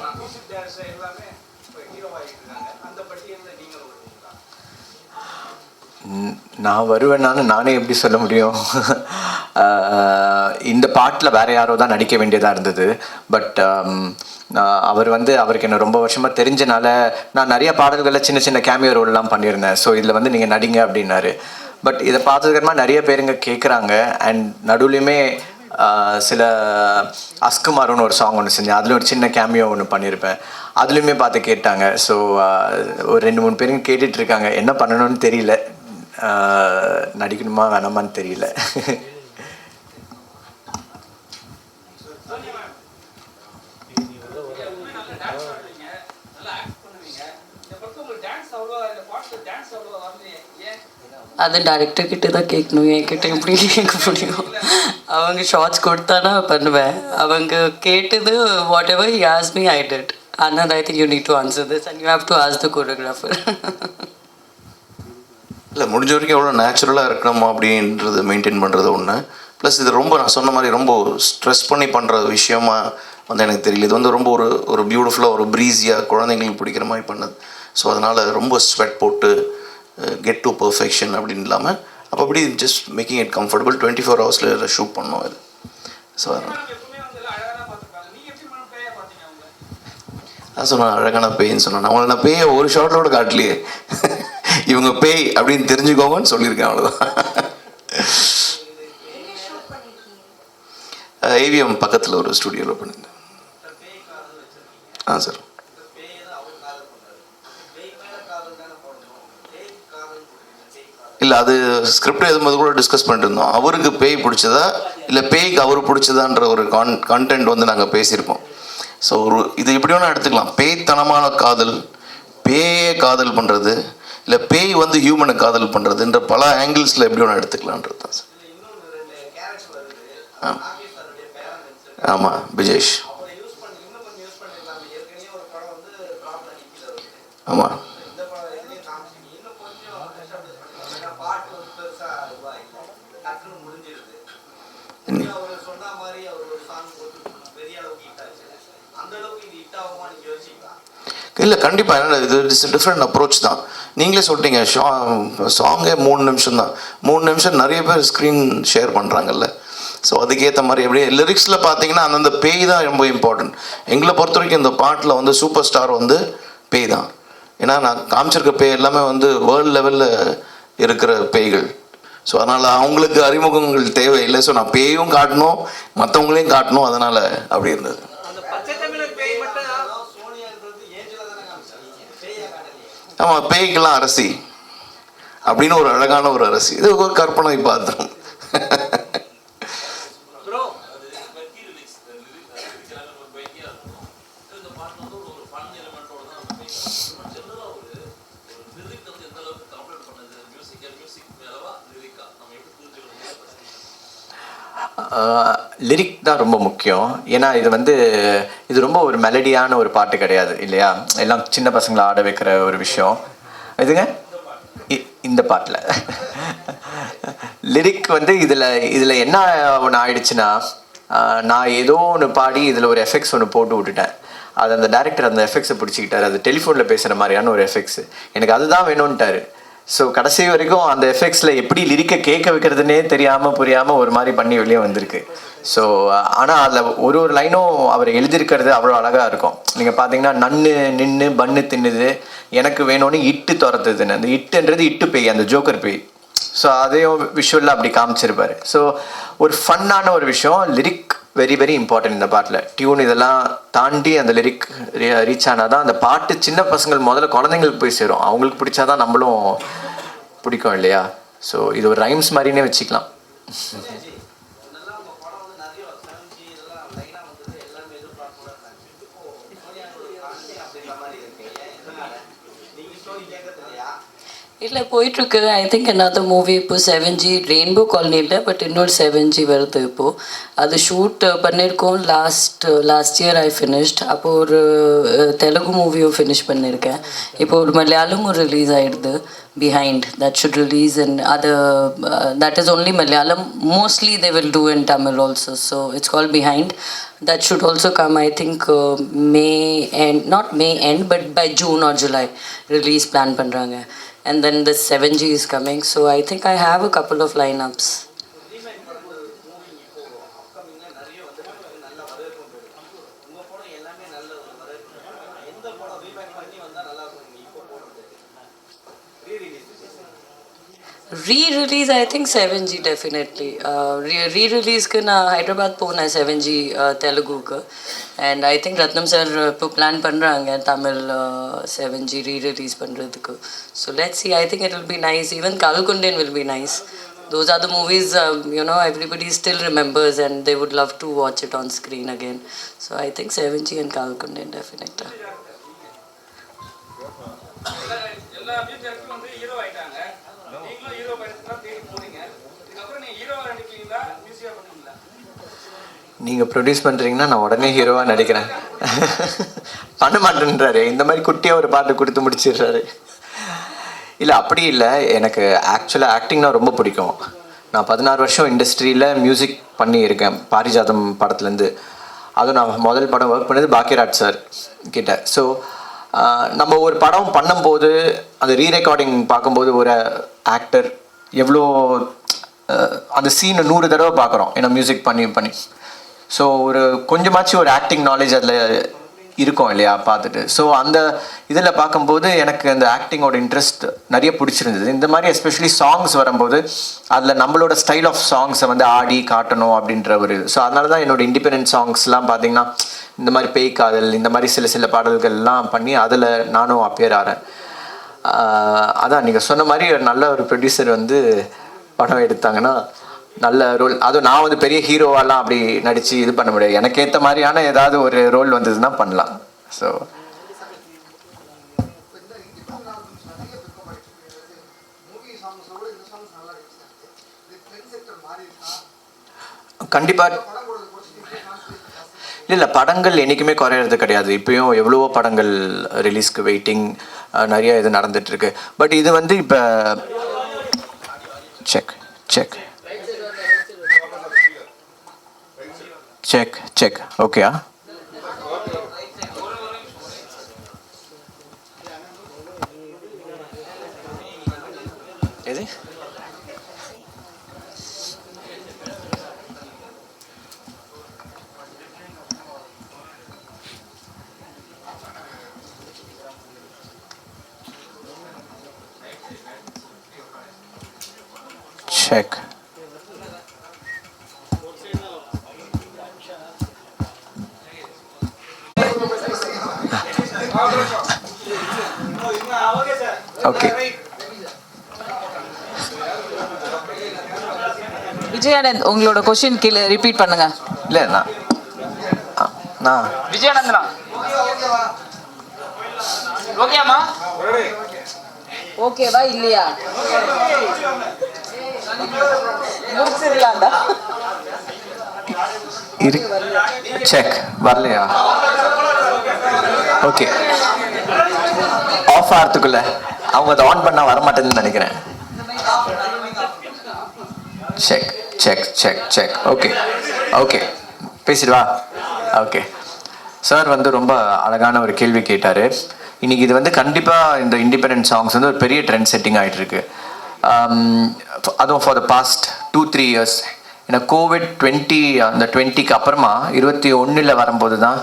Music director எல்லாமே இப்போ ஹீரோவாகிட்டு இருக்காங்க அந்த பட்டியலில் வருவீங்களா நான் வருவேன்னாலும் நானே எப்படி சொல்ல முடியும்? இந்த பாட்டில் வேற யாரோ தான் நடிக்க வேண்டியதாக இருந்தது. பட் அவர் வந்து அவருக்கு என்ன ரொம்ப வருஷமாக தெரிஞ்சனால நான் நிறைய பாடல்களில் சின்ன சின்ன கேமியோ ரோல்லாம் பண்ணியிருந்தேன். ஸோ இதில் வந்து நீங்கள் நடிங்க அப்படின்னாரு. பட் இதை பார்த்ததுக்கப்புறமா நிறைய பேருங்க கேட்குறாங்க அண்ட் நடுவுலையுமே சில அஸ்குமார்னு ஒரு சாங் ஒன்று செஞ்சேன். அதில் ஒரு சின்ன கேமியோ ஒன்று பண்ணியிருப்பேன் அதுலேயுமே பார்த்து கேட்டாங்க. ஸோ ஒரு ரெண்டு மூணு பேரும் கேட்டுட்டு இருக்காங்க. என்ன பண்ணணும்னு தெரியல. நடிக்கணுமா வேணாமான்னு தெரியல. அது டேரக்டர் கிட்டே தான் கேட்கணும். என்கிட்ட எப்படி கேட்க முடியும்? அவங்க ஷார்ட்ஸ் கொடுத்தானா பண்ணுவேன். அவங்க கேட்டது whatever he ask me I did and I think you need to answer this and you have to ask the choreographer இல்லை முடிஞ்ச வரைக்கும் எவ்வளோ நேச்சுரலாக இருக்கணுமா அப்படின்றது மெயின்டைன் பண்ணுறது ஒன்று ப்ளஸ் இது ரொம்ப நான் சொன்ன மாதிரி ரொம்ப ஸ்ட்ரெஸ் பண்ணி பண்ணுற விஷயமா வந்து எனக்கு தெரியல. இது வந்து ரொம்ப ஒரு ஒரு பியூட்டிஃபுல்லாக ஒரு ப்ரீஸியாக குழந்தைங்களுக்கு பிடிக்கிற மாதிரி பண்ணது. ஸோ அதனால் ரொம்ப ஸ்வெட் போட்டு கெட் டு பர்ஃபெக்ஷன் அப்படின்னு இல்லாமல் அப்போ அப்படி just making it comfortable twenty four ஹவர்ஸில் ஷூட் பண்ணோம் இது? ஸோ நான் சொன்னேன் அழகான பேய்ன்னு சொன்னேன் அவங்கள நான் பேயை ஒரு ஷார்ட்டோட காட்டலையே. இவங்க பேய் அப்படின்னு தெரிஞ்சுக்கோங்கன்னு சொல்லியிருக்கேன் அவ்வளோதான் ஏவிஎம் பக்கத்தில் ஒரு ஸ்டுடியோவில் பண்ணியிருந்தேன். ஆ சார். இல்லை அது ஸ்கிரிப்ட் எழுதும்போது கூட டிஸ்கஸ் பண்ணிட்டு இருந்தோம். அவருக்கு பேய் பிடிச்சதா இல்லை பேய்க்கு அவர் பிடிச்சதான்ற ஒரு கான் கண்டென்ட் வந்து நாங்கள் பேசியிருப்போம். ஸோ ஒரு இது எப்படி வேணால் எடுத்துக்கலாம். பேய்த்தனமான காதல் பேயே காதல் பண்ணுறது இல்லை பேய் வந்து ஹியூமனை காதல் பண்ணுறதுன்ற பல ஆங்கிள்ஸில் எப்படி வேணால் எடுத்துக்கலான்றது தான் சார் ஆமாம் ஆமாம் பிஜேஷ் ஆமாம் இல்லை கண்டிப்பாக என்ன இது இட்ஸ் டிஃப்ரெண்ட் அப்ரோச் தான். நீங்களே சொல்லிட்டீங்க ஷா சாங்கே மூணு நிமிஷம் தான். மூணு நிமிஷம் நிறைய பேர் ஸ்க்ரீன் ஷேர் பண்ணுறாங்கல்ல ஸோ அதுக்கேற்ற மாதிரி எப்படி லிரிக்ஸில் பார்த்தீங்கன்னா அந்தந்த பேய் தான் ரொம்ப இம்பார்ட்டன்ட் எங்களை பொறுத்த வரைக்கும் இந்த பாட்டில் வந்து சூப்பர் ஸ்டார் வந்து பேய் தான். ஏன்னா நான் காமிச்சிருக்க பேய் எல்லாமே வந்து வேர்ல்டு லெவலில் இருக்கிற பேய்கள். ஸோ அதனால் அவங்களுக்கு அறிமுகங்கள் தேவையில்லை. ஸோ நான் பேயும் காட்டணும் மற்றவங்களையும் காட்டணும் அதனால் அப்படி இருந்தது அந்த பச்சை தமிழர் பேய் மட்டும் ஆமாம் பேய்க்கெல்லாம் அரசி அப்படின்னு ஒரு அழகான ஒரு அரசி. இது ஒரு கற்பனை பாத்திரம். ப்ரோ லிரிக் தான் ரொம்ப முக்கியம். ஏன்னா இது வந்து இது ரொம்ப ஒரு மெலடியான ஒரு பாட்டு கிடையாது இல்லையா? எல்லாம் சின்ன பசங்களை ஆட வைக்கிற ஒரு விஷயம். இதுங்க? இ- இந்த பாட்டில். லிரிக் வந்து இதில் இதில் என்ன ஒன்று ஆயிடுச்சுன்னா நான் ஏதோ ஒன்று பாடி இதில் ஒரு எஃபெக்ட்ஸ் ஒன்று போட்டு விட்டுட்டேன். அது அந்த டேரக்டர் அந்த எஃபெக்ட்ஸை பிடிச்சிக்கிட்டாரு. அது டெலிஃபோனில் பேசுகிற மாதிரியான ஒரு எஃபெக்ட்ஸ் எனக்கு அதுதான் வேணும்ன்ட்டாரு. ஸோ கடைசி வரைக்கும் அந்த எஃபெக்ட்ஸில் எப்படி லிரிக்கை கேட்க வைக்கிறதுனே தெரியாமல் புரியாமல் ஒரு மாதிரி பண்ணி வெளியே வந்திருக்கு. ஸோ ஆனால் அதில் ஒரு ஒரு லைனும் அவர் எழுதியிருக்கிறது அவ்வளோ அழகாக இருக்கும். நீங்கள் பார்த்தீங்கன்னா நன்னு நின்று பன்னு தின்னுது எனக்கு வேணும்னு இட்டு துரத்துதுன்னு. அந்த இட்டுன்றது இட்டு பேய் அந்த ஜோக்கர் பேய். ஸோ அதையும் விஷுவலில் அப்படி காமிச்சிருப்பார். ஸோ ஒரு ஃபன்னான ஒரு விஷயம் லிரிக் வெரி வெரி இம்பார்ட்டன்ட் இந்த பாட்டில். டியூன் இதெல்லாம் தாண்டி அந்த லிரிக் ரீச் ஆனால் தான் அந்த பாட்டு சின்ன பசங்கள் முதல்ல குழந்தைங்களுக்கு போய் சேரும். அவங்களுக்கு பிடிச்சாதான் நம்மளும் பிடிக்கும் இல்லையா? ஸோ இது ஒரு ரைம்ஸ் மாதிரினே வச்சுக்கலாம். இல்லை போயிட்டுருக்கு ஐ திங்க் another மூவி இப்போ செவன் ஜி ரெயின்போ காலனி இல்லை பட் இன்னொரு செவன் ஜி வருது இப்போது அது ஷூட் பண்ணியிருக்கோம் last last year I finished அப்போது ஒரு அஹ், தெலுங்கு மூவியும் ஃபினிஷ் பண்ணியிருக்கேன் இப்போ ஒரு மலையாளமும் ரிலீஸ் ஆயிடுது behind that should release in other uh, that is only malayalam mostly they will do in tamil also so it's called behind that should also come i think uh, may end not may end but by june or july release plan பண்றாங்க and then the 7g is coming. So i think i have a couple of lineups re-release i think 7g definitely uh, re- re-release-க்கு நான் ஹைதராபாத் போனேன் 7g uh, தெலுங்குக்கு and I think Ratnam sir இப்போ plan பண்ணுறாங்க Tamil seven G re-release பண்ணுறதுக்கு so let see I think it will be nice even கல்குண்டேன் will be nice those are the movies um, you know everybody still remembers and they would love to watch it on screen again so i think 7g and kalkundan definitely நீங்கள் produce பண்ணுறீங்கன்னா நான் உடனே ஹீரோவாக நடிக்கிறேன். பண்ண மாட்டேன்றாரு இந்த மாதிரி குட்டியாக ஒரு பாட்டு கொடுத்து முடிச்சிடுறாரு. இல்லை அப்படி இல்லை. எனக்கு ஆக்சுவலாக ஆக்டிங்னா ரொம்ப பிடிக்கும். நான் பதினாறு வருஷம் இண்டஸ்ட்ரியில் மியூசிக் பண்ணியிருக்கேன். பாரிஜாதம் படத்துலேருந்து. அதுவும் நான் முதல் படம் ஒர்க் பண்ணது பாக்கியராஜ் சார் கிட்ட. ஸோ நம்ம ஒரு படம் பண்ணும்போது அந்த ரீ ரெக்கார்டிங் பார்க்கும்போது ஒரு ஆக்டர் எவ்வளோ அந்த சீனை நூறு தடவை பார்க்குறோம். ஏன்னா மியூசிக் பண்ணி பண்ணி. ஸோ ஒரு கொஞ்சமாச்சும் ஒரு ஆக்டிங் நாலேஜ் அதில் இருக்கும் இல்லையா பார்த்துட்டு. ஸோ அந்த இதில் பார்க்கும்போது எனக்கு அந்த ஆக்டிங்கோட இன்ட்ரெஸ்ட் நிறைய பிடிச்சிருந்தது. இந்த மாதிரி எஸ்பெஷலி சாங்ஸ் வரும்போது அதில் நம்மளோட ஸ்டைல் ஆஃப் சாங்ஸை வந்து ஆடி காட்டணும் அப்படின்ற ஒரு ஸோ அதனால தான் என்னோட இண்டிபெண்டன்ட் சாங்ஸ்லாம் பார்த்தீங்கன்னா இந்த மாதிரி பேய் காதல் இந்த மாதிரி சில சில பாடல்கள்லாம் பண்ணி அதில் நானும் அப்பேர் ஆறேன். அதான் நீங்கள் சொன்ன மாதிரி ஒரு நல்ல ஒரு ப்ரொடியூசர் வந்து படம் எடுத்தாங்கன்னா நல்ல ரோல் அதுவும் நான் வந்து பெரிய ஹீரோவாலாம் அப்படி நடித்து இது பண்ண முடியாது. எனக்கு ஏற்ற மாதிரியான ஏதாவது ஒரு ரோல் வந்ததுன்னா பண்ணலாம். ஸோ கண்டிப்பாக இல்லை இல்லை படங்கள் என்றைக்குமே குறையிறது கிடையாது. இப்போயும் எவ்வளவோ படங்கள் ரிலீஸ்க்கு வெயிட்டிங் நிறைய இது நடந்துட்டுருக்கு பட் இது வந்து இப்போ செக் செக் செக் செக் ஓகேயா எது check. Okay. விஜயானந்த் உங்களோட கொஸ்டின் கீழே ரிப்பீட் பண்ணுங்க. இல்லை நான் நான் விஜயானந்தனா? ஓகேம்மா ஓகேவா இல்லையா? முடிச்சிடலாம்டா. செக் வரலையா? ஓகே ஆஃப் ஆகிறதுக்குள்ள அவங்க அதை ஆன் பண்ணால் வரமாட்டேன்னு நினைக்கிறேன். Check check check check okay okay பேசிடுவா okay sir வந்து ரொம்ப அழகான ஒரு கேள்வி கேட்டார். இன்றைக்கி இது வந்து கண்டிப்பாக இந்த இண்டிபெண்டன்ட் சாங்ஸ் வந்து ஒரு பெரிய ட்ரெண்ட் செட்டிங் ஆகிட்டுருக்கு um, அதுவும் for the past two three years ஏன்னா கோவிட் டுவெண்ட்டி அந்த டுவெண்ட்டிக்கு அப்புறமா இருபத்தி ஒன்றில் வரும்போது தான்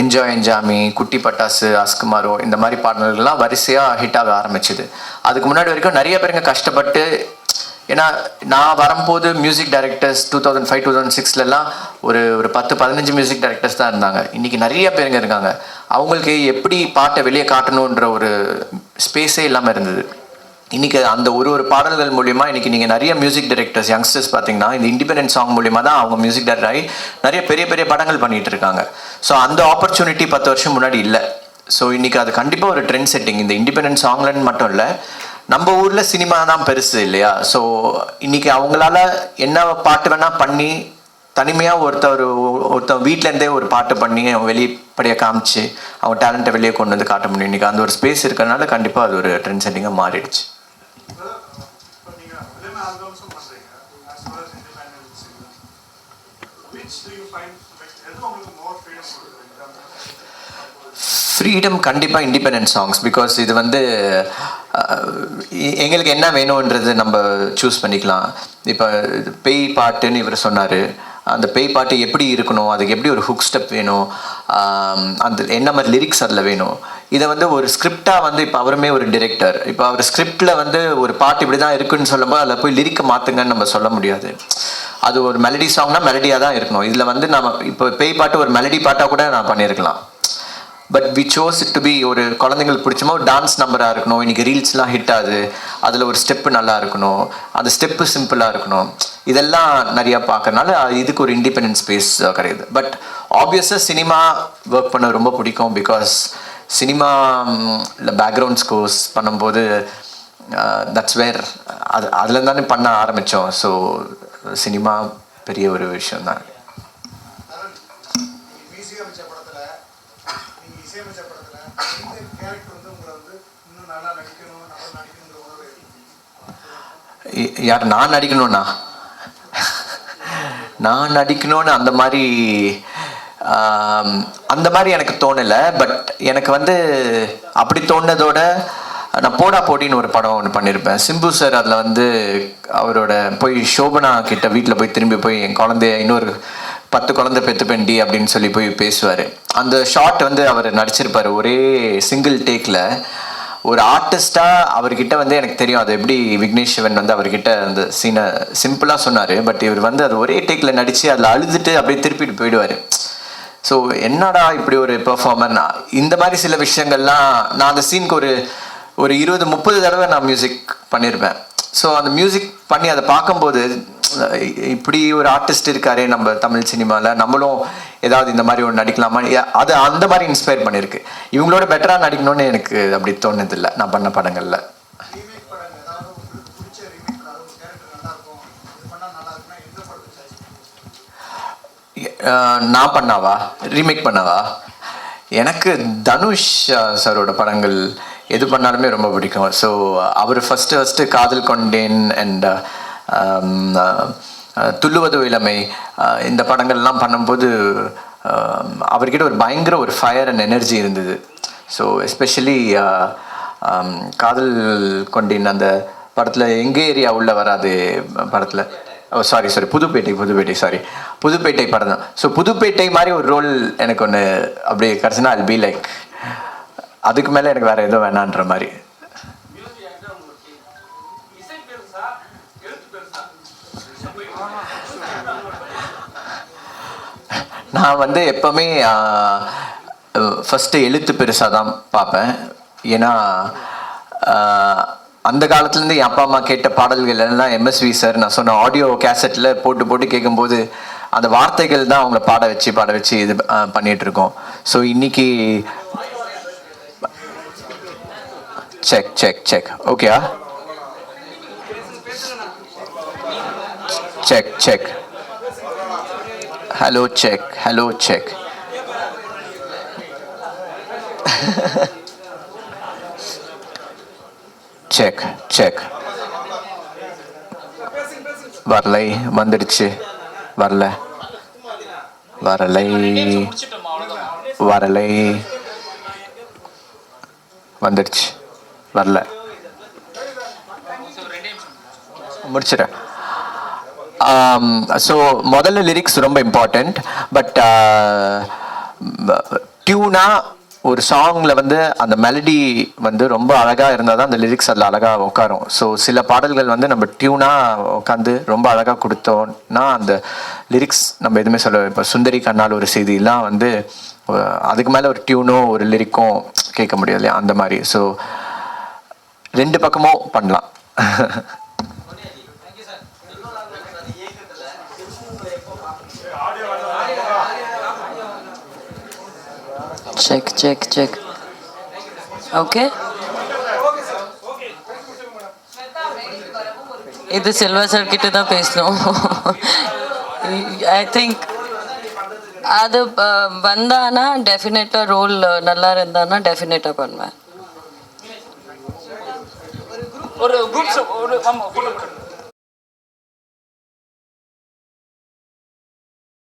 என்ஜாய் என்ஜாமி குட்டி பட்டாசு அஸ்குமாரோ இந்த மாதிரி பாடல்கள்லாம் வரிசையாக ஹிட் ஆக ஆரம்பிச்சுது. அதுக்கு முன்னாடி வரைக்கும் நிறைய பேருங்க கஷ்டப்பட்டு ஏன்னா நான் வரும்போது music directors two thousand five two thousand சிக்ஸ்லலாம் ஒரு ஒரு பத்து பதினஞ்சு மியூசிக் டைரக்டர்ஸ் தான் இருந்தாங்க. இன்றைக்கி நிறைய பேருங்க இருக்காங்க. அவங்களுக்கு எப்படி பாட்டை வெளியே காட்டணுன்ற ஒரு ஸ்பேஸே இல்லாமல் இருந்தது. இன்றைக்கி அந்த ஒரு ஒரு பாடல்கள் மூலிமா இன்றைக்கி நீங்கள் நிறைய மியூசிக் டைரக்டர்ஸ் யங்ஸ்டர்ஸ் பார்த்தீங்கன்னா இந்த இண்டிபெண்டன்ட் சாங் மூலிமா தான் அவங்க மியூசிக் டைரக்டர் ஆகி நிறைய பெரிய பெரிய படங்கள் பண்ணிகிட்டு இருக்காங்க. ஸோ அந்த ஆப்பர்ச்சுனிட்டி பத்து வருஷம் முன்னாடி இல்லை. ஸோ இன்றைக்கி அது கண்டிப்பாக ஒரு ட்ரெண்ட் செட்டிங் இந்த இண்டிபெண்டன்ட் சாங்லன்னு மட்டும் இல்லை நம்ம ஊரில் சினிமா தான் பெருசு இல்லையா? ஸோ இன்றைக்கி அவங்களால என்ன பாட்டு வேணால் பண்ணி தனிமையாக ஒருத்தர் ஒருத்தன் வீட்டிலேருந்தே ஒரு பாட்டு பண்ணி அவன் வெளிப்படையாக காமிச்சு அவன் டேலண்ட்டை வெளியே கொண்டு வந்து காட்ட முடியும். இன்றைக்கி அந்த ஒரு ஸ்பேஸ் இருக்கிறனால கண்டிப்பாக அது ஒரு ட்ரெண்ட் செட்டிங்காக மாறிடுச்சு. ஃப்ரீடம் கண்டிப்பாக இண்டிபெண்டன்ட் சாங்ஸ் பிகாஸ் இது வந்து எங்களுக்கு என்ன வேணுன்றது நம்ம சூஸ் பண்ணிக்கலாம். இப்போ பேய் பாட்டுன்னு இவர் சொன்னார். அந்த பேய் பாட்டு எப்படி இருக்கணும்? அதுக்கு எப்படி ஒரு ஹுக் ஸ்டெப் வேணும்? அந்த என்ன மாதிரி லிரிக்ஸ் அதில் வேணும்? இதை வந்து ஒரு ஸ்கிரிப்டாக வந்து இப்போ அவருமே ஒரு டிரெக்டர் இப்போ அவர் ஸ்கிரிப்டில் வந்து ஒரு பாட்டு இப்படி தான் இருக்குன்னு சொல்லும்போது அதில் போய் லிரிக்கை மாற்றுங்கன்னு நம்ம சொல்ல முடியாது. அது ஒரு மெலடி சாங்னா மெலடியாக தான் இருக்கணும். இதில் வந்து நம்ம இப்போ பேய் பாட்டு ஒரு மெலடி பாட்டாக கூட நான் பண்ணியிருக்கலாம் but we chose it to be ஒரு குழந்தைங்களுக்கு பிடிச்சமா ஒரு டான்ஸ் நம்பராக இருக்கணும். இன்றைக்கி ரீல்ஸ்லாம் ஹிட் ஆகுது. அதில் ஒரு ஸ்டெப்பு நல்லா இருக்கணும். அந்த ஸ்டெப்பு சிம்பிளாக இருக்கணும். இதெல்லாம் நிறையா பார்க்கறனால இதுக்கு ஒரு இண்டிபெண்டன்ட் ஸ்பேஸ் கிடையாது. பட் ஆப்வியஸாக சினிமா ஒர்க் பண்ண ரொம்ப பிடிக்கும் பிகாஸ் சினிமா இல்லை பேக்ரவுண்ட் ஸ்கோர்ஸ் பண்ணும்போது தட்ஸ் வேர் அது அதில் தானே பண்ண ஆரம்பித்தோம் ஸோ சினிமா பெரிய ஒரு விஷயம் தான் யார் நான் நடிக்கணும்னா நான் நடிக்கணும்னு அந்த மாதிரி அந்த மாதிரி எனக்கு தோணலை பட் எனக்கு வந்து அப்படி தோணுனதோட நான் போடா போட்டின்னு ஒரு படம் ஒன்று பண்ணியிருப்பேன் சிம்பு சார் அதில் வந்து அவரோட போய் சோபனா கிட்ட வீட்டில் போய் திரும்பி போய் என் குழந்தைய இன்னொரு பத்து குழந்தை பெத்து பெண்டி அப்படின்னு சொல்லி போய் பேசுவார். அந்த ஷாட் வந்து அவர் நடிச்சிருப்பார் ஒரே சிங்கிள் டேக்கில் ஒரு ஆர்டிஸ்டாக அவர்கிட்ட வந்து எனக்கு தெரியும். அது எப்படி விக்னேஷ் சிவன் வந்து அவர்கிட்ட அந்த சீனை சிம்பிளாக சொன்னார். பட் இவர் வந்து அது ஒரே டேக்கில் நடித்து அதில் அழுதுட்டு அப்படியே திருப்பிட்டு போயிடுவார். ஸோ என்னடா இப்படி ஒரு பெர்ஃபார்மர் இந்த மாதிரி சில விஷயங்கள்லாம் நான் அந்த சீனுக்கு ஒரு ஒரு இருபது முப்பது தடவை நான் மியூசிக் பண்ணியிருப்பேன் ஸோ அந்த மியூசிக் பண்ணி அதை பார்க்கும்போது இப்படி ஒரு ஆர்டிஸ்ட் இருக்காரே நம்ம தமிழ் சினிமாவில் நம்மளும் ஏதாவது இந்த மாதிரி ஒன்று நடிக்கலாமா? அது அந்த மாதிரி இன்ஸ்பயர் பண்ணியிருக்கு இவங்களோட பெட்டராக நடிக்கணும்னு எனக்கு அப்படி தோணுதில்லை நான் பண்ண படங்களில். நான் பண்ணாவா? ரீமேக் பண்ணவா? எனக்கு தனுஷ் சாரோட படங்கள் எது பண்ணாலுமே ரொம்ப பிடிக்கும். ஸோ அவர் ஃபஸ்ட்டு ஃபஸ்ட்டு காதல் கொண்டேன் அண்ட் um, uh, துள்ளுவது இளமை uh, இந்த படங்கள்லாம் பண்ணும்போது um, அவர்கிட்ட ஒரு பயங்கர ஒரு ஃபயர் அண்ட் எனர்ஜி இருந்தது. ஸோ எஸ்பெஷலி uh, um, காதல் கொண்டேன் அந்த படத்தில் எங்கே ஏரியா உள்ள வராது படத்தில். ஓ sorry sorry Pudhupettai Pudhupettai sorry Pudhupettai படம் தான். ஸோ புதுப்பேட்டை மாதிரி ஒரு ரோல் எனக்கு ஒன்று அப்படியே கிடச்சுன்னா அல் பி லைக் அதுக்கு மேலே எனக்கு வேறு எதுவும் வேணான்ற மாதிரி. நான் வந்து எப்போவுமே ஃபஸ்ட்டு எழுத்து பெருசாக தான் பார்ப்பேன். ஏன்னா அந்த காலத்துலேருந்து என் அப்பா அம்மா கேட்ட பாடல்கள் எல்லாம் எம்எஸ்வி சார் நான் சொன்ன ஆடியோ கேசட்டில் போட்டு போட்டு கேட்கும்போது அந்த வார்த்தைகள் தான் அவங்கள பாட வச்சு பாட வச்சு இது பண்ணிகிட்ருக்கோம் இருக்கோம். ஸோ இன்னைக்கு செக் செக் செக் ஓகேயா check check hello check hello check check check வரலை வந்துடுச்சு. வரல. வரலை. வரலை. வந்துடுச்சு. வரல. முடிச்சிடேன் ஸோ முதல்ல லிரிக்ஸ் ரொம்ப இம்பார்ட்டண்ட் பட் டியூனா ஒரு சாங்கில் வந்து அந்த மெலடி வந்து ரொம்ப அழகாக இருந்தால் தான் அந்த லிரிக்ஸ் அதில் அழகாக உட்காரும். ஸோ சில பாடல்கள் வந்து நம்ம டியூனாக உட்காந்து ரொம்ப அழகாக கொடுத்தோம்னா அந்த லிரிக்ஸ் நம்ம எதுவுமே சொல்ல இப்போ சுந்தரி கண்ணால் ஒரு செய்திலாம் வந்து அதுக்கு மேலே ஒரு டியூனோ ஒரு லிரிக்கும் கேட்க முடியாது இல்லையா? அந்த மாதிரி. ஸோ ரெண்டு பக்கமும் பண்ணலாம். செக் செக் செக் ஓகே இது செல்வா சார் கிட்ட தான் பேசணும். ஐ திங்க் அது வந்தானா டெஃபினட்டாக ரோல் நல்லா இருந்தானா டெஃபினட்டாக பண்ணுவேன். 어려 물속 그렇죠. 어려 한번 불러